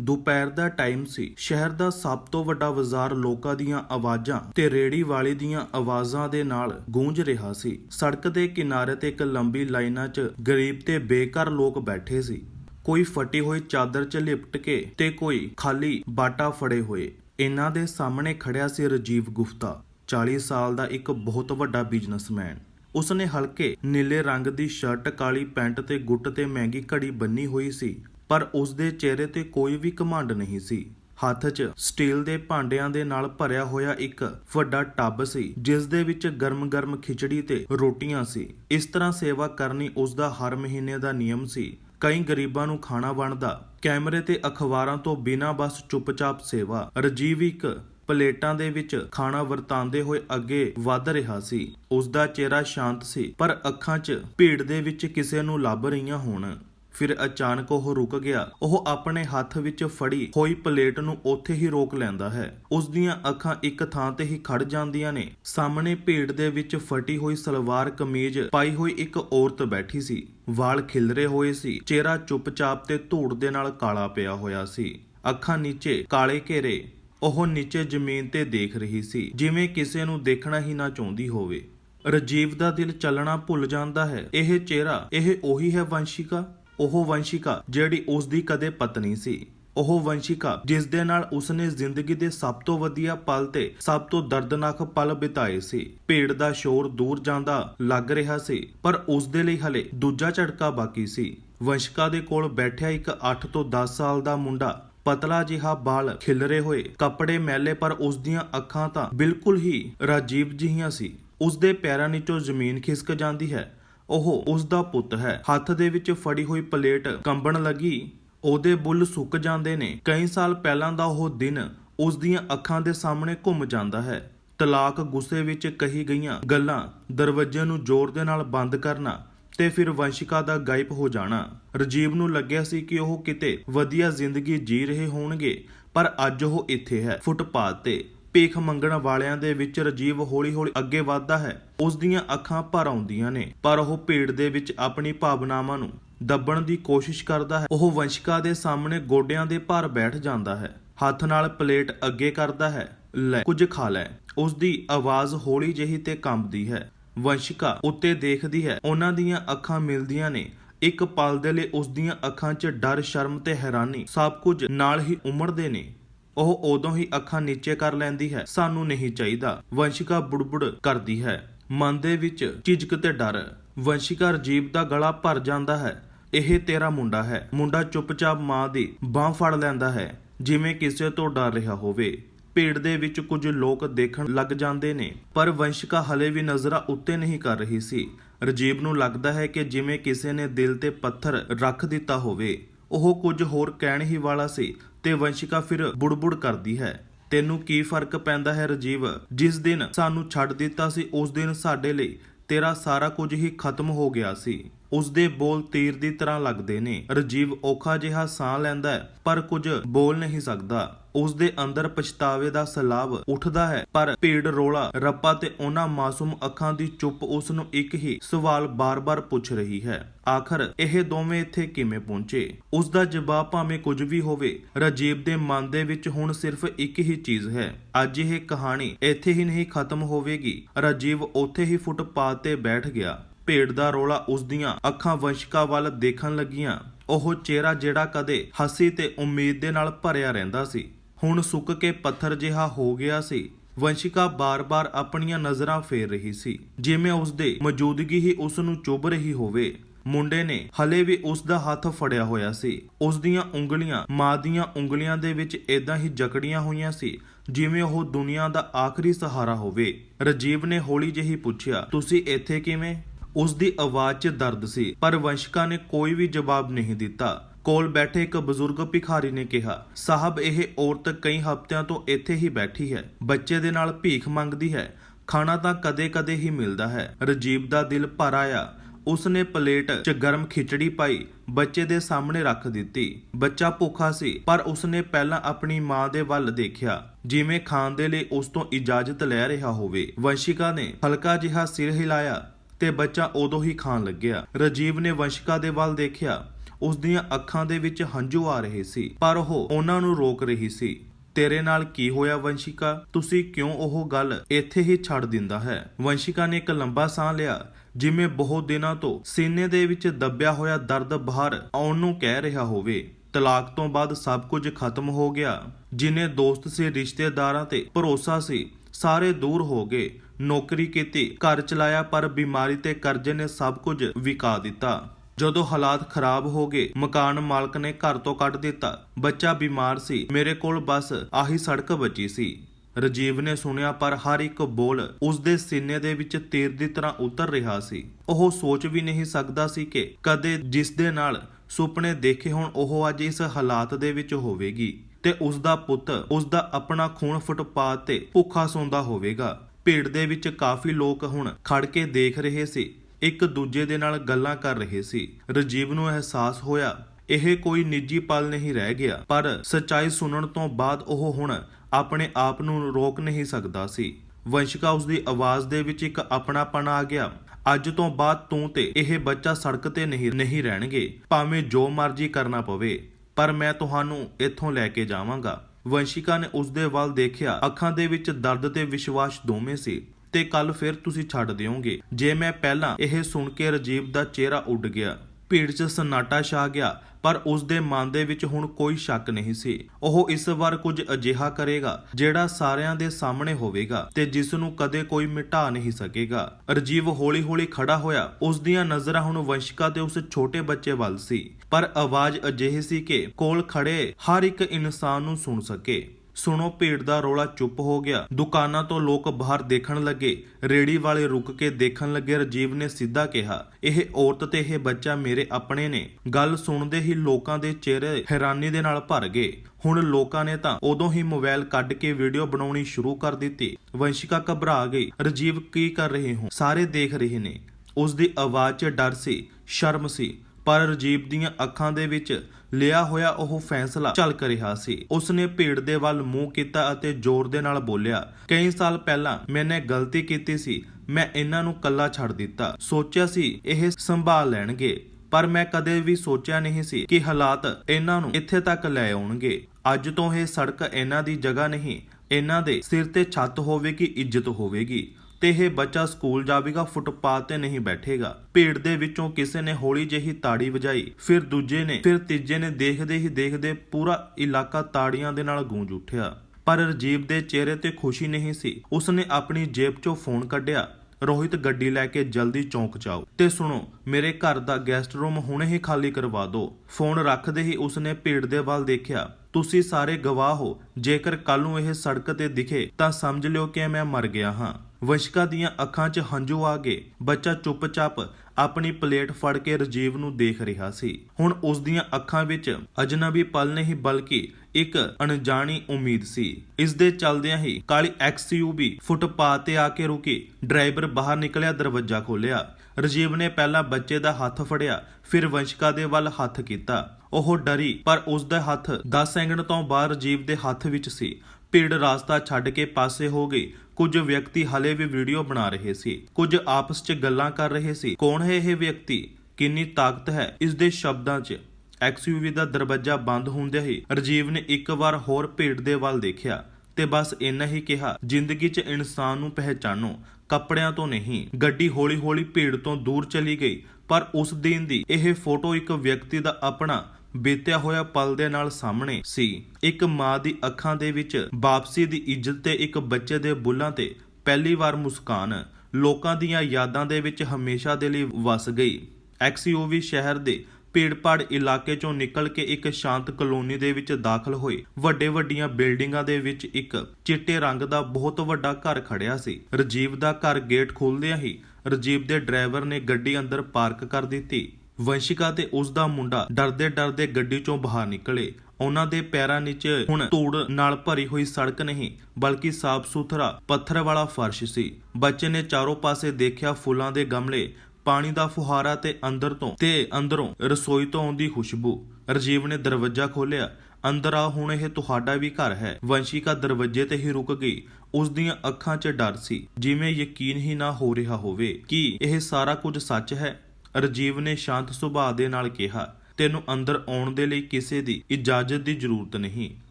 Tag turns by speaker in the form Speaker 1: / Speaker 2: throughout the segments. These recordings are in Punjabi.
Speaker 1: ਦੁਪਹਿਰ ਦਾ ਟਾਈਮ ਸੀ। ਸ਼ਹਿਰ ਦਾ ਸਭ ਤੋਂ ਵੱਡਾ ਬਾਜ਼ਾਰ ਲੋਕਾਂ ਦੀਆਂ ਆਵਾਜ਼ਾਂ ਤੇ ਰੇੜੀ ਵਾਲੇ ਦੀਆਂ ਆਵਾਜ਼ਾਂ ਦੇ ਨਾਲ ਗੂੰਜ ਰਿਹਾ ਸੀ। ਸੜਕ ਦੇ ਕਿਨਾਰੇ ਤੇ ਇੱਕ ਲੰਬੀ ਲਾਈਨਾਂ 'ਚ ਗਰੀਬ ਤੇ ਬੇਘਰ ਲੋਕ ਬੈਠੇ ਸੀ। ਕੋਈ ਫਟੀ ਹੋਈ ਚਾਦਰ 'ਚ ਲਿਪਟ ਕੇ ਤੇ ਕੋਈ ਖਾਲੀ ਬਾਟਾ ਫੜੇ ਹੋਏ। ਇਹਨਾਂ ਦੇ ਸਾਹਮਣੇ ਖੜਿਆ ਸੀ ਰਜੀਵ ਗੁਫਤਾ 40 ਸਾਲ ਦਾ ਇੱਕ ਬਹੁਤ ਵੱਡਾ ਬਿਜ਼ਨਸਮੈਨ। ਉਸਨੇ ਹਲਕੇ ਨੀਲੇ ਰੰਗ ਦੀ ਸ਼ਰਟ, ਕਾਲੀ ਪੈਂਟ ਤੇ ਗੁੱਟ ਤੇ ਮਹਿੰਗੀ ਘੜੀ ਬੰਨੀ ਹੋਈ ਸੀ। ਪਰ ਉਸ ਦੇ ਚਿਹਰੇ ਤੇ ਕੋਈ ਵੀ ਘਮੰਡ ਨਹੀਂ ਸੀ। ਹੱਥ 'ਚ ਸਟੀਲ ਦੇ ਭਾਂਡਿਆਂ ਦੇ ਨਾਲ ਭਰਿਆ ਹੋਇਆ ਇੱਕ ਵੱਡਾ ਟੱਬ ਸੀ, ਜਿਸ ਦੇ ਵਿੱਚ ਗਰਮ-ਗਰਮ ਖਿਚੜੀ ਤੇ ਰੋਟੀਆਂ ਸੀ। ਇਸ ਤਰ੍ਹਾਂ ਸੇਵਾ ਕਰਨੀ ਉਸ ਦਾ ਹਰ ਮਹੀਨੇ ਦਾ ਨਿਯਮ ਸੀ। ਕਈ ਗਰੀਬਾਂ ਨੂੰ ਖਾਣਾ ਵੰਡਦਾ, ਕੈਮਰੇ ਤੇ ਅਖਬਾਰਾਂ ਤੋਂ ਬਿਨਾਂ ਬਸ ਚੁੱਪਚਾਪ ਸੇਵਾ। ਰਜੀਵ ਇੱਕ ਪਲੇਟਾਂ ਦੇ ਵਿੱਚ ਖਾਣਾ ਵਰਤਾਉਂਦੇ ਹੋਏ ਅੱਗੇ ਵੱਧ ਰਿਹਾ ਸੀ। ਉਸ ਦਾ ਚਿਹਰਾ ਸ਼ਾਂਤ ਸੀ, ਪਰ ਅੱਖਾਂ 'ਚ ਭੀੜ ਦੇ ਵਿੱਚ ਕਿਸੇ ਨੂੰ ਲੱਭ ਰਹੀਆਂ ਹੋਣ। ਫਿਰ ਅਚਾਨਕ ਉਹ ਰੁਕ ਗਿਆ। ਉਹ ਆਪਣੇ ਹੱਥ ਵਿੱਚ ਫੜੀ ਹੋਈ ਪਲੇਟ ਨੂੰ ਉੱਥੇ ਹੀ ਰੋਕ ਲੈਂਦਾ ਹੈ। ਉਸ ਦੀਆਂ ਅੱਖਾਂ ਇੱਕ ਥਾਂ ਤੇ ਹੀ ਖੜ ਜਾਂਦੀਆਂ ਨੇ। ਸਾਹਮਣੇ ਭੀੜ ਦੇ ਵਿੱਚ ਫਟੀ ਹੋਈ ਸਲਵਾਰ ਕਮੀਜ਼ ਪਾਈ ਹੋਈ ਇੱਕ ਔਰਤ ਬੈਠੀ ਸੀ। ਵਾਲ ਖਿਲਰੇ ਹੋਏ ਸੀ। ਚਿਹਰਾ ਚੁੱਪਚਾਪ ਤੇ ਧੂੜ ਦੇ ਨਾਲ ਕਾਲਾ ਪਿਆ ਹੋਇਆ ਸੀ। ਅੱਖਾਂ ਨੀਚੇ ਕਾਲੇ ਘੇਰੇ। ਉਹ ਨੀਚੇ ਜ਼ਮੀਨ ਤੇ ਦੇਖ ਰਹੀ ਸੀ, ਜਿਵੇਂ ਕਿਸੇ ਨੂੰ ਦੇਖਣਾ ਹੀ ਨਾ ਚਾਹੁੰਦੀ ਹੋਵੇ। ਰਜੀਵ ਦਾ ਦਿਲ ਚੱਲਣਾ ਭੁੱਲ ਜਾਂਦਾ ਹੈ। ਇਹ ਚਿਹਰਾ, ਇਹ ਉਹੀ ਹੈ ਵੰਸ਼ਿਕਾ? ਉਹ ਵੰਸ਼ਿਕਾ ਜਿਹੜੀ ਉਸ ਦੀ ਕਦੇ ਪਤਨੀ ਸੀ। ਉਹ ਵੰਸ਼ਿਕਾ ਜਿਸ ਦੇ ਨਾਲ ਉਸਨੇ ਜ਼ਿੰਦਗੀ ਦੇ ਸਭ ਤੋਂ ਵਧੀਆ ਪਲ ਤੇ ਸਭ ਤੋਂ ਦਰਦਨਾਕ ਪਲ ਬਿਤਾਏ ਸੀ। ਭੀੜ ਦਾ ਸ਼ੋਰ ਦੂਰ ਜਾਂਦਾ ਲੱਗ ਰਿਹਾ ਸੀ, ਪਰ ਉਸ ਦੇ ਲਈ ਹਲੇ ਦੂਜਾ ਝਟਕਾ ਬਾਕੀ ਸੀ। ਵੰਸ਼ਿਕਾ ਦੇ ਕੋਲ ਬੈਠਿਆ ਇੱਕ 8 ਤੋਂ 10 ਸਾਲ ਦਾ ਮੁੰਡਾ, ਪਤਲਾ ਜਿਹਾ ਬਾਲ ਖਿਲਰੇ ਹੋਏ, ਕੱਪੜੇ ਮੈਲੇ ਪਰ ਉਸ ਦੀਆਂ ਅੱਖਾਂ ਤਾਂ ਬਿਲਕੁਲ ਹੀ ਰਾਜੀਵ ਜਿਹੀਆਂ ਸੀ। ਉਸ ਦੇ ਪੈਰਾਂ ਨੀਚੋਂ ਜ਼ਮੀਨ ਖਿਸਕ ਜਾਂਦੀ ਹੈ ਉਹ ਉਸ ਦਾ ਪੁੱਤ ਹੈ। ਹੱਥ ਦੇ ਵਿੱਚ ਫੜੀ ਹੋਈ ਪਲੇਟ ਕੰਬਣ ਲੱਗੀ। ਉਹਦੇ ਬੁੱਲ ਸੁੱਕ ਜਾਂਦੇ ਨੇ। ਕਈ ਸਾਲ ਪਹਿਲਾਂ ਦਾ ਉਹ ਦਿਨ ਉਸ ਦੀਆਂ ਅੱਖਾਂ ਦੇ ਸਾਹਮਣੇ ਘੁੰਮ ਜਾਂਦਾ ਹੈ। ਤਲਾਕ ਗੁੱਸੇ ਵਿੱਚ ਕਹੀ ਗਈਆਂ ਗੱਲਾਂ ਦਰਵਾਜ਼ੇ ਨੂੰ ਜ਼ੋਰ ਦੇ ਨਾਲ ਬੰਦ ਕਰਨਾ ਤੇ ਫਿਰ ਵੰਸ਼ਿਕਾ ਦਾ ਗਾਇਬ ਹੋ ਜਾਣਾ। ਰਜੀਵ ਨੂੰ ਲੱਗਿਆ ਸੀ ਕਿ ਉਹ ਕਿਤੇ ਵਧੀਆ ਜ਼ਿੰਦਗੀ ਜੀ ਰਹੇ ਹੋਣਗੇ, ਪਰ ਅੱਜ ਉਹ ਇੱਥੇ ਹੈ ਫੁੱਟਪਾਥ ਤੇ। ਭੇਖ ਮੰਗਣ ਵਾਲਿਆਂ ਦੇ ਵਿੱਚ ਰਜੀਵ ਹੌਲੀ-ਹੌਲੀ ਅੱਗੇ ਵਧਦਾ ਹੈ। ਉਸ ਦੀਆਂ ਅੱਖਾਂ ਭਰ ਆਉਂਦੀਆਂ ਨੇ, ਪਰ ਉਹ ਭੀੜ ਦੇ ਵਿੱਚ ਆਪਣੀ ਭਾਵਨਾਵਾਂ ਨੂੰ ਦੱਬਣ ਦੀ ਕੋਸ਼ਿਸ਼ ਕਰਦਾ ਹੈ। ਉਹ ਵੰਸ਼ਿਕਾ ਦੇ ਸਾਹਮਣੇ ਗੋਡਿਆਂ ਦੇ ਭਾਰ ਬੈਠ ਜਾਂਦਾ ਹੈ। ਹੱਥ ਨਾਲ ਪਲੇਟ ਅੱਗੇ ਕਰਦਾ ਹੈ, ਲੈ, ਕੁਝ ਖਾ ਲੈ। ਉਸ ਦੀ ਆਵਾਜ਼ ਹੌਲੀ ਜਿਹੀ ਤੇ ਕੰਬਦੀ ਹੈ। ਵੰਸ਼ਿਕਾ ਉੱਤੇ ਦੇਖਦੀ ਹੈ, ਉਹਨਾਂ ਦੀਆਂ ਅੱਖਾਂ ਮਿਲਦੀਆਂ ਨੇ। ਇੱਕ ਪਲ ਦੇ ਲਈ ਉਸ ਦੀਆਂ ਅੱਖਾਂ 'ਚ ਡਰ, ਸ਼ਰਮ ਤੇ ਹੈਰਾਨੀ ਸਭ ਕੁਝ ਨਾਲ ਹੀ ਉਮੜਦੇ ਨੇ। ਉਹ ਉਦੋਂ ਹੀ ਅੱਖਾਂ ਨੀਚੇ ਕਰ ਲੈਂਦੀ ਹੈ। ਸਾਨੂੰ ਨਹੀਂ ਚਾਹੀਦਾ। ਵੰਸ਼ਿਕਾ ਬੁੜਬੁੜ ਕਰਦੀ ਹੈ। ਮਨ ਦੇ ਵਿੱਚ ਝਿਜਕ ਤੇ ਡਰ। ਵੰਸ਼ਿਕਾ ਰਜੀਵ ਦਾ ਗਲਾ ਭਰ ਜਾਂਦਾ ਹੈ। ਇਹ ਤੇਰਾ ਮੁੰਡਾ ਹੈ। ਮੁੰਡਾ ਚੁੱਪਚਾਪ ਮਾਂ ਦੀ ਬਾਹ ਫੜ ਲੈਂਦਾ ਹੈ। ਜਿਵੇਂ ਕਿਸੇ ਤੋਂ ਡਰ ਰਿਹਾ ਹੋਵੇ। ਭੀੜ ਦੇ ਵਿੱਚ ਕੁਝ ਲੋਕ ਦੇਖਣ ਲੱਗ ਜਾਂਦੇ ਨੇ। ਪਰ ਵੰਸ਼ਿਕਾ ਹਲੇ ਵੀ ਨਜ਼ਰਾਂ ਉੱਤੇ ਨਹੀਂ ਕਰ ਰਹੀ ਸੀ। ਰਜੀਵ ਨੂੰ ਲੱਗਦਾ ਹੈ ਕਿ ਜਿਵੇਂ ਕਿਸੇ ਨੇ ਦਿਲ ਤੇ ਪੱਥਰ ਰੱਖ ਦਿੱਤਾ ਹੋਵੇ। ਉਹ ਕੁਝ ਹੋਰ ਕਹਿਣ ਹੀ ਵਾਲਾ ਸੀ। ਤੇ ਵੰਸ਼ਿਕਾ ਫਿਰ ਬੁੜਬੁੜ ਕਰਦੀ ਹੈ। ਤੈਨੂੰ ਕੀ ਫ਼ਰਕ ਪੈਂਦਾ ਹੈ ਰਜੀਵ? ਜਿਸ ਦਿਨ ਸਾਨੂੰ ਛੱਡ ਦਿੱਤਾ ਸੀ, ਉਸ ਦਿਨ ਸਾਡੇ ਲਈ ਤੇਰਾ ਸਾਰਾ ਕੁਝ ਹੀ ਖਤਮ ਹੋ ਗਿਆ ਸੀ। ਉਸ ਦੇ ਬੋਲ ਤੀਰ ਦੀ ਤਰ੍ਹਾਂ ਲੱਗਦੇ ਨੇ। ਰਜੀਵ ਔਖਾ ਜਿਹਾ ਸਾਹ ਲੈਂਦਾ ਹੈ, ਪਰ ਕੁਝ ਬੋਲ ਨਹੀਂ ਸਕਦਾ। ਉਸ ਦੇ ਅੰਦਰ ਪਛਤਾਵੇ ਦਾ ਸਲਾਬ ਉੱਠਦਾ ਹੈ, ਪਰ ਭੀੜ ਰੋਲਾ, ਰੱਪਾ ਤੇ ਉਹਨਾਂ ਮਾਸੂਮ ਅੱਖਾਂ ਦੀ ਚੁੱਪ ਉਸ ਨੂੰ ਇੱਕ ਹੀ ਸਵਾਲ ਬਾਰ-ਬਾਰ ਪੁੱਛ ਰਹੀ ਹੈ, ਆਖਰ ਇਹ ਦੋਵੇਂ ਇੱਥੇ ਕਿਵੇਂ ਪਹੁੰਚੇ? ਉਸ ਦਾ ਜਵਾਬ ਭਾਵੇਂ ਕੁਝ ਵੀ ਹੋਵੇ, ਰਾਜੀਵ ਦੇ ਮਨ ਦੇ ਵਿੱਚ ਹੁਣ ਸਿਰਫ ਇੱਕ ਹੀ ਚੀਜ਼ ਹੈ। ਅੱਜ ਇਹ ਕਹਾਣੀ ਇੱਥੇ ਹੀ ਨਹੀਂ ਖਤਮ ਹੋਵੇਗੀ। ਰਾਜੀਵ ਉੱਥੇ ਹੀ ਫੁੱਟਪਾਥ ਤੇ ਬੈਠ ਗਿਆ। ਭੇਡ ਦਾ ਰੋਲਾ ਉਸ ਦੀਆਂ ਅੱਖਾਂ ਵੰਸ਼ਿਕਾ ਵੱਲ ਦੇਖਣ ਲੱਗੀਆਂ। ਉਹ ਚਿਹਰਾ ਜਿਹੜਾ ਕਦੇ ਹਸੀ ਤੇ ਉਮੀਦ ਦੇ ਨਾਲ ਭਰਿਆ ਰਹਿੰਦਾ ਸੀ। ਹੁਣ ਸੁੱਕ ਕੇ ਪੱਥਰ ਜਿਹਾ ਹੋ ਗਿਆ ਸੀ। ਵੰਸ਼ਿਕਾ ਬਾਰ-ਬਾਰ ਆਪਣੀਆਂ ਨਜ਼ਰਾਂ ਫੇਰ ਰਹੀ ਸੀ। ਜਿਵੇਂ ਉਸ ਦੇ ਮੌਜੂਦਗੀ ਹੀ ਉਸ ਨੂੰ ਚੁੱਭ ਰਹੀ ਹੋਵੇ। ਮੁੰਡੇ ਨੇ ਹਲੇ ਵੀ ਉਸ ਦਾ ਹੱਥ ਫੜਿਆ ਹੋਇਆ ਸੀ। ਉਸ ਦੀਆਂ ਉਂਗਲੀਆਂ, ਮਾਂ ਦੀਆਂ ਉਂਗਲੀਆਂ ਦੇ ਵਿੱਚ ਏਦਾਂ ਹੀ ਜਕੜੀਆਂ ਹੋਈਆਂ ਸੀ, ਜਿਵੇਂ ਉਹ ਦੁਨੀਆ ਦਾ ਆਖਰੀ ਸਹਾਰਾ ਹੋਵੇ। ਰਜੀਵ ਨੇ ਹੌਲੀ ਜਿਹੀ ਪੁੱਛਿਆ, ਤੁਸੀਂ ਇੱਥੇ ਕਿਵੇਂ? ਉਸ ਦੀ ਆਵਾਜ਼ 'ਚ ਦਰਦ ਸੀ, ਪਰ ਵੰਸ਼ਿਕਾ ਨੇ ਕੋਈ ਵੀ ਜਵਾਬ ਨਹੀਂ ਦਿੱਤਾ। ਕੋਲ ਬੈਠੇ ਇੱਕ ਬਜ਼ੁਰਗ ਭਿਖਾਰੀ ਨੇ ਕਿਹਾ, ਸਾਹਿਬ, ਇਹ ਔਰਤ ਕਈ ਹਫ਼ਤਿਆਂ ਤੋਂ ਇੱਥੇ ਹੀ ਬੈਠੀ ਹੈ। ਬੱਚੇ ਦੇ ਨਾਲ ਭੀਖ ਮੰਗਦੀ ਹੈ। ਖਾਣਾ ਤਾਂ ਕਦੇ-ਕਦੇ ਹੀ ਮਿਲਦਾ ਹੈ। ਰਜੀਬ ਦਾ ਦਿਲ ਭਰ ਆਇਆ। ਉਸਨੇ ਪਲੇਟ 'ਚ ਗਰਮ ਖਿਚੜੀ ਪਾਈ, ਬੱਚੇ ਦੇ ਸਾਹਮਣੇ ਰੱਖ ਦਿੱਤੀ। ਬੱਚਾ ਭੁੱਖਾ ਸੀ, ਪਰ ਉਸਨੇ ਪਹਿਲਾਂ ਆਪਣੀ ਮਾਂ ਦੇ ਵੱਲ ਦੇਖਿਆ। ਜਿਵੇਂ ਖਾਣ ਦੇ ਲਈ ਉਸ ਤੋਂ ਇਜਾਜ਼ਤ ਲੈ ਰਿਹਾ ਹੋਵੇ। ਵੰਸ਼ਿਕਾ ਨੇ ਹਲਕਾ ਜਿਹਾ ਸਿਰ ਹਿਲਾਇਆ। ਤੇ ਬੱਚਾ ਉਦੋਂ ਹੀ ਖਾਣ ਲੱਗਿਆ। ਰਜੀਵ ਨੇ ਵੰਸ਼ਿਕਾ ਦੇ ਵੱਲ ਦੇਖਿਆ। ਉਸ ਦੀਆਂ ਅੱਖਾਂ ਦੇ ਵਿੱਚ ਹੰਝੂ ਆ ਰਹੇ ਸੀ, ਪਰ ਉਹ ਉਹਨਾਂ ਨੂੰ ਰੋਕ ਰਹੀ ਸੀ। ਤੇਰੇ ਨਾਲ ਕੀ ਹੋਇਆ ਵੰਸ਼ਿਕਾ? ਤੁਸੀਂ ਕਿਉਂ ਉਹ ਗੱਲ ਇੱਥੇ ਹੀ ਛੱਡ ਦਿੰਦਾ ਹੈ? ਵੰਸ਼ਿਕਾ ਨੇ ਇੱਕ ਲੰਬਾ ਸਾਹ ਲਿਆ, ਜਿਵੇਂ ਬਹੁਤ ਦਿਨਾਂ ਤੋਂ ਸੀਨੇ ਦੇ ਵਿੱਚ ਦੱਬਿਆ ਹੋਇਆ ਦਰਦ ਬਾਹਰ ਆਉਣ ਨੂੰ ਕਹਿ ਰਿਹਾ ਹੋਵੇ। ਤਲਾਕ ਤੋਂ ਬਾਅਦ ਸਭ ਕੁਝ ਖਤਮ ਹੋ ਗਿਆ। ਜਿਨੇ ਦੋਸਤ ਸੀ, ਰਿਸ਼ਤੇਦਾਰਾਂ ਤੇ ਭਰੋਸਾ ਸੀ ਸਾਰੇ ਦੂਰ ਹੋ ਗਏ। ਨੌਕਰੀ ਕੀਤੀ, ਘਰ ਚਲਾਇਆ, ਪਰ ਬਿਮਾਰੀ ਤੇ ਕਰਜ਼ੇ ਨੇ ਸਭ ਕੁਝ ਵਿਕਾ ਦਿੱਤਾ। ਜਦੋਂ ਹਾਲਾਤ ਖਰਾਬ ਹੋ ਗਏ, ਮਕਾਨ ਮਾਲਕ ਨੇ ਘਰ ਤੋਂ ਕੱਢ ਦਿੱਤਾ। ਬੱਚਾ ਬਿਮਾਰ ਸੀ। ਮੇਰੇ ਕੋਲ ਬਸ ਆਹੀ ਸੜਕ ਬਚੀ ਸੀ। ਰਜੀਵ ਨੇ ਸੁਣਿਆ, ਪਰ ਹਰ ਇੱਕ ਬੋਲ ਉਸ ਦੇ ਸੀਨੇ ਦੇ ਵਿੱਚ ਤੀਰ ਦੀ ਤਰ੍ਹਾਂ ਉਤਰ ਰਿਹਾ ਸੀ। ਉਹ ਸੋਚ ਵੀ ਨਹੀਂ ਸਕਦਾ ਸੀ ਕਿ ਕਦੇ ਜਿਸ ਦੇ ਨਾਲ ਸੁਪਨੇ ਦੇਖੇ ਹੋਣ, ਉਹ ਅੱਜ ਇਸ ਹਾਲਾਤ ਦੇ ਵਿੱਚ ਹੋਵੇਗੀ। ਤੇ ਉਸ ਦਾ ਪੁੱਤ ਉਸ ਦਾ ਆਪਣਾ ਖੂਨ ਫੁੱਟਪਾਥ ਤੇ ਭੁੱਖਾ ਸੌਂਦਾ ਹੋਵੇਗਾ। ਭੀੜ ਦੇ ਵਿੱਚ ਕਾਫੀ ਲੋਕ ਹੁਣ ਖੜ ਕੇ ਦੇਖ ਰਹੇ ਸੀ। ਇੱਕ ਦੂਜੇ ਦੇ ਨਾਲ ਗੱਲਾਂ ਕਰ ਰਹੇ ਸੀ। ਰਜੀਵ ਨੂੰ ਅਹਿਸਾਸ ਹੋਇਆ, ਇਹ ਕੋਈ ਨਿੱਜੀ ਪਲ ਨਹੀਂ ਰਹਿ ਗਿਆ, ਪਰ ਸੱਚਾਈ ਸੁਣਨ ਤੋਂ ਬਾਅਦ ਉਹ ਹੁਣ ਆਪਣੇ ਆਪ ਨੂੰ ਰੋਕ ਨਹੀਂ ਸਕਦਾ ਸੀ। ਵੰਸ਼ਿਕਾ ਉਸ ਦੀ ਆਵਾਜ਼ ਦੇ ਵਿੱਚ ਇੱਕ ਆਪਣਾਪਣ ਆ ਗਿਆ। ਅੱਜ ਤੋਂ ਬਾਅਦ ਤੂੰ ਤੇ ਇਹ ਬੱਚਾ ਸੜਕ ਤੇ ਨਹੀਂ ਨਹੀਂ ਰਹਿਣਗੇ। ਭਾਵੇਂ ਜੋ ਮਰਜ਼ੀ ਕਰਨਾ ਪਵੇ। ਪਰ ਮੈਂ ਤੁਹਾਨੂੰ ਇੱਥੋਂ ਲੈ ਕੇ ਜਾਵਾਂਗਾ। ਵੰਸ਼ਿਕਾ ਨੇ ਉਸ ਦੇ ਵੱਲ ਦੇਖਿਆ। ਅੱਖਾਂ ਦੇ ਵਿੱਚ ਦਰਦ ਤੇ ਵਿਸ਼ਵਾਸ ਦੋਵੇਂ ਸੀ। ਤੇ ਕੱਲ ਫਿਰ ਤੁਸੀਂ ਛੱਡ ਦਿਓਗੇ। ਜੇ ਮੈਂ ਪਹਿਲਾਂ ਇਹ ਸੁਣ ਕੇ ਰਜੀਵ ਦਾ ਚਿਹਰਾ ਉੱਡ ਗਿਆ ਭੀੜ 'ਚ ਸਨਾਟਾ ਛਾ ਗਿਆ, ਪਰ ਉਸ ਦੇ ਮਨ ਦੇ ਵਿੱਚ ਹੁਣ ਕੋਈ ਸ਼ੱਕ ਨਹੀਂ ਸੀ। ਉਹ ਇਸ ਵਾਰ ਕੁਝ ਅਜਿਹਾ ਕਰੇਗਾ, ਜਿਹੜਾ ਸਾਰਿਆਂ ਦੇ ਸਾਹਮਣੇ ਹੋਵੇਗਾ ਤੇ ਜਿਸ ਨੂੰ ਕਦੇ ਕੋਈ ਮਿਟਾ ਨਹੀਂ ਸਕੇਗਾ। ਰਜੀਵ ਹੌਲੀ-ਹੌਲੀ ਖੜਾ ਹੋਇਆ ਉਸ ਦੀਆਂ ਨਜ਼ਰਾਂ ਹੁਣ ਵੰਸ਼ਿਕਾ ਤੇ ਉਸ ਛੋਟੇ ਬੱਚੇ ਵੱਲ ਸੀ, ਪਰ ਆਵਾਜ਼ ਅਜਿਹੀ ਸੀ ਕਿ ਕੋਲ ਖੜੇ ਹਰ ਇੱਕ ਇਨਸਾਨ ਨੂੰ ਸੁਣ ਸਕੇ। ਸੁਣੋ ਭੀੜ ਦਾ ਰੋਲਾ ਚੁੱਪ ਹੋ ਗਿਆ। ਦੁਕਾਨਾਂ ਤੋਂ ਲੋਕ ਬਾਹਰ ਦੇਖਣ ਲੱਗੇ। ਰੇੜੀ ਵਾਲੇ ਰੁਕ ਕੇ ਦੇਖਣ ਲੱਗੇ, ਰਜੀਵ ਨੇ ਸਿੱਧਾ ਕਿਹਾ, ਇਹ ਔਰਤ ਤੇ ਇਹ ਬੱਚਾ ਮੇਰੇ ਆਪਣੇ ਨੇ। ਗੱਲ ਸੁਣਦੇ ਹੀ ਲੋਕਾਂ ਦੇ ਚਿਹਰੇ ਹੈਰਾਨੀ ਦੇ ਨਾਲ ਭਰ ਗਏ। ਹੁਣ ਲੋਕਾਂ ਨੇ ਤਾਂ ਉਦੋਂ ਹੀ ਮੋਬਾਈਲ ਕੱਢ ਕੇ ਵੀਡੀਓ ਬਣਾਉਣੀ ਸ਼ੁਰੂ ਕਰ ਦਿੱਤੀ। ਵੰਸ਼ਿਕਾ ਘਬਰਾ ਗਈ, ਰਜੀਵ, ਕੀ ਕਰ ਰਹੇ ਹੋ? ਸਾਰੇ ਦੇਖ ਰਹੇ ਨੇ। ਉਸ ਦੀ ਆਵਾਜ਼ 'ਚ ਡਰ ਸੀ, ਸ਼ਰਮ ਸੀ। ਪਰ ਰਜੀਵ ਦੀਆਂ ਅੱਖਾਂ ਦੇ ਵਿੱਚ ਲਿਆ ਹੋਇਆ ਉਹ ਫੈਸਲਾ ਝਲਕ ਰਿਹਾ ਸੀ। ਉਸਨੇ ਭੀੜ ਦੇ ਵੱਲ ਮੂੰਹ ਕੀਤਾ ਅਤੇ ਜ਼ੋਰ ਦੇ ਨਾਲ ਬੋਲਿਆ, ਕਈ ਸਾਲ ਪਹਿਲਾਂ ਮੈਨੇ ਗਲਤੀ ਕੀਤੀ ਸੀ, ਮੈਂ ਇਹਨਾਂ ਨੂੰ ਕੱਲਾ ਛੱਡ ਦਿੱਤਾ। ਸੋਚਿਆ ਸੀ ਇਹ ਸੰਭਾਲ ਲੈਣਗੇ, ਪਰ ਮੈਂ ਕਦੇ ਵੀ ਸੋਚਿਆ ਨਹੀਂ ਸੀ ਕਿ ਹਾਲਾਤ ਇਹਨਾਂ ਨੂੰ ਇੱਥੇ ਤੱਕ ਲੈ ਆਉਣਗੇ। ਅੱਜ ਤੋਂ ਇਹ ਸੜਕ ਇਹਨਾਂ ਦੀ ਜਗ੍ਹਾ ਨਹੀਂ, ਇਹਨਾਂ ਦੇ ਸਿਰ ਤੇ ਛੱਤ ਹੋਵੇਗੀ, ਇੱਜ਼ਤ ਹੋਵੇਗੀ। ਤੇ ਇਹ ਬੱਚਾ ਸਕੂਲ ਜਾਵੇਗਾ, ਫੁੱਟਪਾਥ ਤੇ ਨਹੀਂ ਬੈਠੇਗਾ। ਭੀੜ ਦੇ ਵਿੱਚੋਂ ਕਿਸੇ ਨੇ ਹੌਲੀ ਜਿਹੀ ਤਾੜੀ ਵਜਾਈ, ਫਿਰ ਦੂਜੇ ਨੇ, ਫਿਰ ਤੀਜੇ ਨੇ ਦੇਖਦੇ ਹੀ ਦੇਖਦੇ ਪੂਰਾ ਇਲਾਕਾ ਤਾੜੀਆਂ ਦੇ ਨਾਲ ਗੂੰਜ ਉੱਠਿਆ। ਪਰ ਰਜੀਵ ਦੇ ਚਿਹਰੇ ਤੇ ਖੁਸ਼ੀ ਨਹੀਂ ਸੀ। ਉਸਨੇ ਆਪਣੀ ਜੇਬ 'ਚੋਂ ਫੋਨ ਕੱਢਿਆ, ਰੋਹਿਤ, ਗੱਡੀ ਲੈ ਕੇ ਜਲਦੀ ਚੌਂਕ ਜਾਓ। ਤੇ ਸੁਣੋ, ਮੇਰੇ ਘਰ ਦਾ ਗੈਸਟ ਰੂਮ ਹੁਣੇ ਹੀ ਖਾਲੀ ਕਰਵਾ ਦਿਓ ਫੋਨ ਰੱਖਦੇ ਹੀ ਉਸਨੇ ਭੀੜ ਦੇ ਵੱਲ ਦੇਖਿਆ, ਤੁਸੀਂ ਸਾਰੇ ਗਵਾਹ ਹੋ, ਜੇਕਰ ਕੱਲ ਨੂੰ ਇਹ ਸੜਕ ਤੇ ਦਿਖੇ, ਤਾਂ ਸਮਝ ਲਿਓ ਕਿ ਮੈਂ ਮਰ ਗਿਆ ਹਾਂ। ਵੰਸ਼ਿਕਾ ਦੀਆਂ ਅੱਖਾਂ 'ਚ ਹੰਝੂ ਆ ਗਏ। ਬੱਚਾ ਚੁੱਪਚਾਪ ਆਪਣੀ ਪਲੇਟ ਫੜ ਕੇ ਰਜੀਵ ਨੂੰ ਦੇਖ ਰਿਹਾ ਸੀ। ਹੁਣ ਉਸ ਦੀਆਂ ਅੱਖਾਂ ਵਿੱਚ ਅਜਨਬੀ ਪਲ ਨਹੀਂ, ਬਲਕਿ ਇੱਕ ਅਣਜਾਣੀ ਉਮੀਦ ਸੀ। ਇਸ ਦੇ ਚੱਲਦਿਆਂ ਹੀ ਕਾਲੀ ਐਕਸਯੂਵੀ ਫੁੱਟਪਾਥ ਤੇ ਆ ਕੇ ਰੁਕੀ। ਡਰਾਈਵਰ ਬਾਹਰ ਨਿਕਲਿਆ, ਦਰਵਾਜ਼ਾ ਖੋਲ੍ਹਿਆ। ਰਜੀਵ ਨੇ ਪਹਿਲਾਂ ਬੱਚੇ ਦਾ ਹੱਥ ਫੜਿਆ, ਫਿਰ ਵੰਸ਼ਿਕਾ ਦੇ ਵੱਲ ਹੱਥ ਕੀਤਾ। ਉਹ ਡਰੀ, ਪਰ ਉਸ ਦਾ ਹੱਥ 10 ਸੈਕਿੰਡ ਤੋਂ ਬਾਅਦ ਰਜੀਵ ਦੇ ਹੱਥ ਵਿੱਚ ਸੀ। ਭੀੜ ਰਾਸਤਾ ਛੱਡ ਕੇ ਪਾਸੇ ਹੋ ਗਈ। ਕੁਝ ਵਿਅਕਤੀ ਹਲੇ ਵੀ ਵੀਡੀਓ ਬਣਾ ਰਹੇ ਸੀ। ਕੁਝ ਆਪਸ 'ਚ ਗੱਲਾਂ ਕਰ ਰਹੇ ਸੀ। ਕੌਣ ਹੈ ਇਹ ਵਿਅਕਤੀ? ਕਿੰਨੀ ਤਾਕਤ ਹੈ? ਇਸ ਦੇ ਸ਼ਬਦਾਂ 'ਚ ਐਕਸਯੂਵੀ ਦਾ ਦਰਵਾਜ਼ਾ ਬੰਦ ਹੁੰਦਿਆਂ ਹੀ ਰਜੀਵ ਨੇ ਇੱਕ ਵਾਰ ਹੋਰ ਭੀੜ ਦੇ ਵੱਲ ਦੇਖਿਆ ਤੇ ਬਸ ਇੰਨਾ ਹੀ ਕਿਹਾ, ਜ਼ਿੰਦਗੀ 'ਚ ਇਨਸਾਨ ਨੂੰ ਪਹਿਚਾਨੋ ਕੱਪੜਿਆਂ ਤੋਂ ਨਹੀਂ। ਗੱਡੀ ਹੌਲੀ-ਹੌਲੀ ਭੀੜ ਤੋਂ ਦੂਰ ਚਲੀ ਗਈ, ਪਰ ਉਸ ਦਿਨ ਦੀ ਇਹ ਫੋਟੋ ਇੱਕ ਵਿਅਕਤੀ ਦਾ ਆਪਣਾ ਬੀਤਿਆ ਹੋਇਆ ਪਲ ਦੇ ਨਾਲ ਸਾਹਮਣੇ ਸੀ। ਇੱਕ ਮਾਂ ਦੀ ਅੱਖਾਂ ਦੇ ਵਿੱਚ ਵਾਪਸੀ ਦੀ ਇੱਜ਼ਤ ਤੇ ਇੱਕ ਬੱਚੇ ਦੇ ਬੁੱਲਾਂ ਤੇ ਪਹਿਲੀ ਵਾਰ ਮੁਸਕਾਨ ਲੋਕਾਂ ਦੀਆਂ ਯਾਦਾਂ ਦੇ ਵਿੱਚ ਹਮੇਸ਼ਾ ਦੇ ਲਈ ਵਸ ਗਈ। ਐਕਸੀਓਵੀ ਸ਼ਹਿਰ ਦੇ ਭੀੜ-ਭਾੜ ਇਲਾਕੇ ਚੋਂ ਨਿਕਲ ਕੇ ਇੱਕ ਸ਼ਾਂਤ ਕਲੋਨੀ ਦੇ ਵਿੱਚ ਦਾਖਲ ਹੋਏ। ਵੱਡੇ ਵੱਡੀਆਂ ਬਿਲਡਿੰਗਾਂ ਦੇ ਵਿੱਚ ਇੱਕ ਚਿੱਟੇ ਰੰਗ ਦਾ ਬਹੁਤ ਵੱਡਾ ਘਰ ਖੜਿਆ ਸੀ। ਰਜੀਵ ਦਾ ਘਰ ਗੇਟ ਖੋਲਦਿਆਂ ਹੀ ਰਜੀਵ ਦੇ ਡਰਾਈਵਰ ਨੇ ਗੱਡੀ ਅੰਦਰ ਪਾਰਕ ਕਰ ਦਿੱਤੀ। ਵੰਸ਼ਿਕਾ ਤੇ ਉਸ ਦਾ ਮੁੰਡਾ ਡਰਦੇ ਡਰਦੇ ਗੱਡੀ ਚੋਂ ਬਾਹਰ ਨਿਕਲੇ। ਉਹਨਾਂ ਦੇ ਪੈਰਾਂ ਨੀਚੇ ਹੁਣ ਧੂੜ ਨਾਲ ਭਰੀ ਹੋਈ ਸੜਕ ਨਹੀਂ, ਬਲਕਿ ਸਾਫ਼ ਸੁਥਰਾ ਪੱਥਰ ਵਾਲਾ ਫਰਸ਼ ਸੀ। ਬੱਚੇ ਨੇ ਚਾਰੋਂ ਪਾਸੇ ਦੇਖਿਆ ਫੁੱਲਾਂ ਦੇ ਗਮਲੇ, ਪਾਣੀ ਦਾ ਫੁਹਾਰਾ ਤੇ ਅੰਦਰ ਤੋਂ ਤੇ ਅੰਦਰੋਂ ਰਸੋਈ ਤੋਂ ਆਉਂਦੀ ਖੁਸ਼ਬੂ। ਰਜੀਵ ਨੇ ਦਰਵਾਜ਼ਾ ਖੋਲ੍ਹਿਆ। ਅੰਦਰ ਆ, ਹੁਣ ਇਹ ਤੁਹਾਡਾ ਵੀ ਘਰ ਹੈ। ਵੰਸ਼ਿਕਾ ਦਰਵਾਜ਼ੇ ਤੇ ਹੀ ਰੁਕ ਗਈ। ਉਸ ਦੀਆਂ ਅੱਖਾਂ 'ਚ ਡਰ ਸੀ। ਜਿਵੇਂ ਯਕੀਨ ਹੀ ਨਾ ਹੋ ਰਿਹਾ ਹੋਵੇ ਕਿ ਇਹ ਸਾਰਾ ਕੁਝ ਸੱਚ ਹੈ। ਰਜੀਵ ਨੇ ਸ਼ਾਂਤ ਸੁਭਾਅ ਦੇ ਨਾਲ ਕਿਹਾ, ਤੈਨੂੰ ਅੰਦਰ ਆਉਣ ਦੇ ਲਈ ਕਿਸੇ ਦੀ ਇਜਾਜ਼ਤ ਦੀ ਜ਼ਰੂਰਤ ਨਹੀਂ।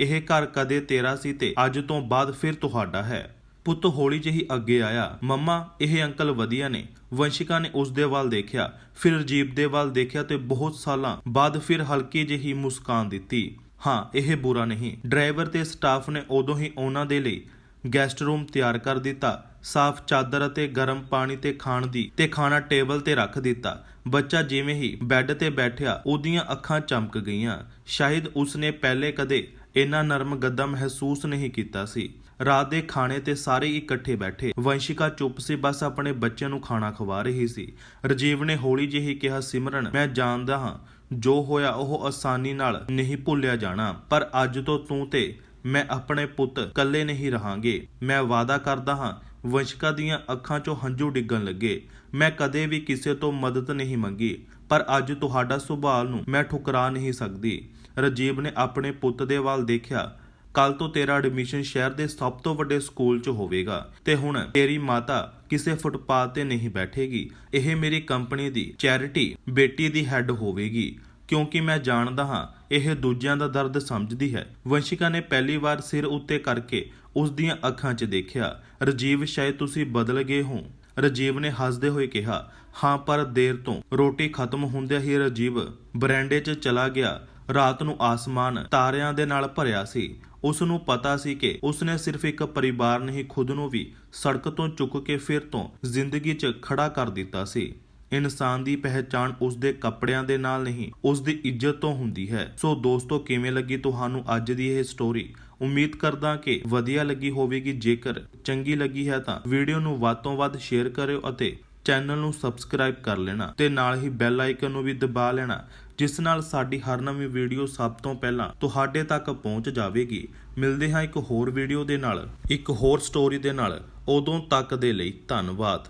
Speaker 1: ਇਹ ਘਰ ਕਦੇ ਤੇਰਾ ਸੀ ਤੇ ਅੱਜ ਤੋਂ ਬਾਅਦ ਫਿਰ ਤੁਹਾਡਾ ਹੈ। ਪੁੱਤ ਹੌਲੀ ਜਿਹੀ ਅੱਗੇ ਆਇਆ, ਮੰਮਾ, ਇਹ ਅੰਕਲ ਵਧੀਆ ਨੇ। ਵੰਸ਼ਿਕਾ ਨੇ ਉਸ ਦੇ ਵੱਲ ਦੇਖਿਆ, ਫਿਰ ਰਜੀਬ ਦੇ ਵੱਲ ਦੇਖਿਆ ਤੇ ਬਹੁਤ ਸਾਲਾਂ ਬਾਅਦ ਫਿਰ ਹਲਕੀ ਜਿਹੀ ਮੁਸਕਾਨ ਦਿੱਤੀ, ਹਾਂ, ਇਹ ਬੁਰਾ ਨਹੀਂ। ਡਰਾਈਵਰ ਤੇ ਸਟਾਫ ਨੇ ਉਦੋਂ ਹੀ ਉਹਨਾਂ ਦੇ ਲਈ ਗੈਸਟ ਰੂਮ ਤਿਆਰ ਕਰ ਦਿੱਤਾ। ਸਾਫ਼ ਚਾਦਰ ਅਤੇ ਗਰਮ ਪਾਣੀ ਤੇ ਖਾਣ ਦੀ ਤੇ ਖਾਣਾ ਟੇਬਲ ਤੇ ਰੱਖ ਦਿੱਤਾ। ਬੱਚਾ ਜਿਵੇਂ ਹੀ ਬੈੱਡ ਤੇ ਬੈਠਿਆ, ਉਹਦੀਆਂ ਅੱਖਾਂ ਚਮਕ ਗਈਆਂ। ਸ਼ਾਇਦ ਉਸਨੇ ਪਹਿਲੇ ਕਦੇ ਇੰਨਾ ਨਰਮ ਗੱਦਾ ਮਹਿਸੂਸ ਨਹੀਂ ਕੀਤਾ ਸੀ। ਰਾਤ ਦੇ ਖਾਣੇ ਤੇ ਸਾਰੇ ਇਕੱਠੇ ਬੈਠੇ। ਵੰਸ਼ਿਕਾ ਚੁੱਪ ਸੀ, ਬਸ ਆਪਣੇ ਬੱਚੇ ਨੂੰ ਖਾਣਾ ਖਵਾ ਰਹੀ ਸੀ। ਰਜੀਵ ਨੇ ਹੌਲੀ ਜਿਹੀ ਕਿਹਾ, ਸਿਮਰਨ, ਮੈਂ ਜਾਣਦਾ ਹਾਂ, ਜੋ ਹੋਇਆ ਉਹ ਆਸਾਨੀ ਨਾਲ ਨਹੀਂ ਭੁੱਲਿਆ ਜਾਣਾ, ਪਰ ਅੱਜ ਤੋਂ ਤੂੰ ਤੇ ਮੈਂ ਆਪਣੇ ਪੁੱਤ ਇਕੱਲੇ ਨਹੀਂ ਰਹਾਂਗੇ। ਮੈਂ ਵਾਅਦਾ ਕਰਦਾ ਹਾਂ ਵੰਸ਼ਿਕਾ ਦੀਆਂ ਅੱਖਾਂ 'ਚੋਂ ਹੰਝੂ ਡਿੱਗਣ ਲੱਗੇ। ਮੈਂ ਕਦੇ ਵੀ ਕਿਸੇ ਤੋਂ ਮਦਦ ਨਹੀਂ ਮੰਗੀ, ਪਰ ਅੱਜ ਤੁਹਾਡਾ ਸੁਭਾਅ ਨੂੰ ਮੈਂ ਠੁਕਰਾ ਨਹੀਂ ਸਕਦੀ। ਰਜੀਵ ਨੇ ਆਪਣੇ ਪੁੱਤ ਦੇ ਵੱਲ ਦੇਖਿਆ। ਕੱਲ ਤੋਂ ਤੇਰਾ ਐਡਮਿਸ਼ਨ ਸ਼ਹਿਰ ਦੇ ਸਭ ਤੋਂ ਵੱਡੇ ਸਕੂਲ 'ਚ ਹੋਵੇਗਾ। ਤੇ ਹੁਣ ਤੇਰੀ ਮਾਤਾ ਕਿਸੇ ਫੁੱਟਪਾਥ ਤੇ ਨਹੀਂ ਬੈਠੇਗੀ। ਇਹ ਮੇਰੀ ਕੰਪਨੀ ਦੀ, ਚੈਰਿਟੀ, ਬੇਟੀ ਦੀ ਹੈੱਡ ਹੋਵੇਗੀ। ਕਿਉਂਕਿ ਮੈਂ ਜਾਣਦਾ ਹਾਂ, ਇਹ ਦੂਜਿਆਂ ਦਾ ਦਰਦ ਸਮਝਦੀ ਹੈ। ਵੰਸ਼ਿਕਾ ਨੇ ਪਹਿਲੀ ਵਾਰ ਸਿਰ ਉੱਤੇ ਕਰਕੇ ਉਸ ਦੀਆਂ ਅੱਖਾਂ 'ਚ ਦੇਖਿਆ। ਰਜੀਵ, ਸ਼ਾਇਦ ਤੁਸੀਂ ਬਦਲ ਗਏ ਹੋ? ਰਜੀਵ ਨੇ ਹੱਸਦੇ ਹੋਏ ਕਿਹਾ, ਹਾਂ, ਪਰ ਦੇਰ ਤੋਂ। ਰੋਟੀ ਖਤਮ ਹੁੰਦਿਆਂ ਹੀ ਰਜੀਵ ਬਰੈਂਡੇ 'ਚ ਚਲਾ ਗਿਆ। ਰਾਤ ਨੂੰ ਆਸਮਾਨ ਤਾਰਿਆਂ ਦੇ ਨਾਲ ਭਰਿਆ ਸੀ। ਉਸ ਨੂੰ ਪਤਾ ਸੀ ਕਿ ਉਸ ਨੇ ਸਿਰਫ ਇੱਕ ਪਰਿਵਾਰ ਨਹੀਂ, ਖੁਦ ਨੂੰ ਵੀ ਸੜਕ ਤੋਂ ਚੁੱਕ ਕੇ ਫਿਰ ਤੋਂ ਜ਼ਿੰਦਗੀ 'ਚ ਖੜਾ ਕਰ ਦਿੱਤਾ ਸੀ। ਇਨਸਾਨ ਦੀ ਪਹਿਚਾਣ ਉਸ ਦੇ ਕੱਪੜਿਆਂ ਦੇ ਨਾਲ ਨਹੀਂ ਉਸ ਦੀ ਇੱਜ਼ਤ ਤੋਂ ਹੁੰਦੀ ਹੈ। ਸੋ ਦੋਸਤੋ, ਕਿਵੇਂ ਲੱਗੀ ਤੁਹਾਨੂੰ ਅੱਜ ਦੀ ਇਹ ਸਟੋਰੀ ਉਮੀਦ ਕਰਦਾ ਕਿ ਵਧੀਆ ਲੱਗੀ ਹੋਵੇਗੀ। ਜੇਕਰ ਚੰਗੀ ਲੱਗੀ ਹੈ ਤਾਂ ਵੀਡੀਓ ਨੂੰ ਵੱਧ ਤੋਂ ਵੱਧ ਸ਼ੇਅਰ ਕਰਿਓ ਅਤੇ ਚੈਨਲ ਨੂੰ ਸਬਸਕ੍ਰਾਈਬ ਕਰ ਲੈਣਾ ਤੇ ਨਾਲ ਹੀ ਬੈਲ ਆਈਕਨ ਨੂੰ ਵੀ ਦਬਾ ਲੈਣਾ, ਜਿਸ ਨਾਲ ਸਾਡੀ ਹਰ ਨਵੀਂ ਵੀਡੀਓ ਸਭ ਤੋਂ ਪਹਿਲਾਂ ਤੁਹਾਡੇ ਤੱਕ ਪਹੁੰਚ ਜਾਵੇਗੀ। ਮਿਲਦੇ ਹਾਂ ਇੱਕ ਹੋਰ ਵੀਡੀਓ ਦੇ ਨਾਲ, ਇੱਕ ਹੋਰ ਸਟੋਰੀ ਦੇ ਨਾਲ। ਉਦੋਂ ਤੱਕ ਦੇ ਲਈ ਧੰਨਵਾਦ।